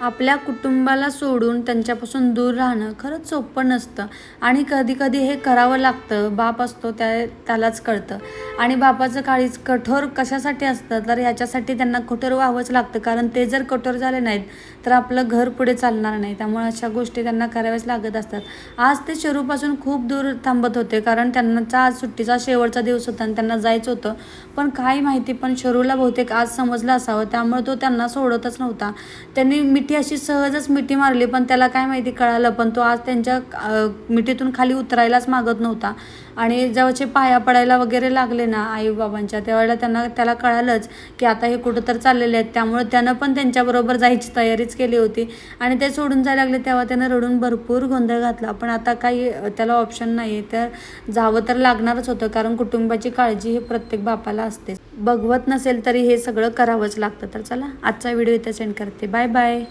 आपल्या कुटुंबाला सोडून त्यांच्यापासून दूर राहणं खरंच सोपं नसतं. आणि कधी कधी हे करावं लागतं. बाप असतो त्या त्यालाच कळतं. आणि बापाचं काळीच कठोर कशासाठी असतं? तर ह्याच्यासाठी त्यांना कठोर व्हावंच लागतं. कारण ते जर कठोर झाले नाहीत तर आपलं घर पुढे चालणार नाही. त्यामुळे अशा गोष्टी त्यांना कराव्याच लागत असतात. आज ते शरूपासून खूप दूर थांबत होते. कारण त्यांचा आज सुट्टीचा शेवटचा दिवस होता आणि त्यांना जायचं होतं. पण काही माहिती पण शरूला बहुतेक आज समजलं असावं. त्यामुळे तो त्यांना सोडतच नव्हता. त्यांनी मिठी अशी सहजच मिठी मारली पण त्याला काय माहिती कळालं पण तो आज त्यांच्या मिठीतून खाली उतरायलाच मागत नव्हता. आणि जेव्हाचे पाया पडायला वगैरे लागले ना आईबाबांच्या त्यावेळेला त्यांना त्याला कळालंच की आता हे कुठं तर चाललेले आहेत. त्यामुळे त्यानं पण त्यांच्याबरोबर जायची तयारीच केली होती. आणि ते सोडून जायला लागले तेव्हा त्यानं रडून भरपूर गोंधळ घातला. पण आता काही त्याला ऑप्शन नाही आहे तर जावं तर लागणारच होतं कारण कुटुंबाची काळजी ही प्रत्येक बापाला असते बघवत नसेल तरी हे सगळं करावंच लागतं. तर चला आजचा व्हिडिओ इथं सेंड करते. Bye bye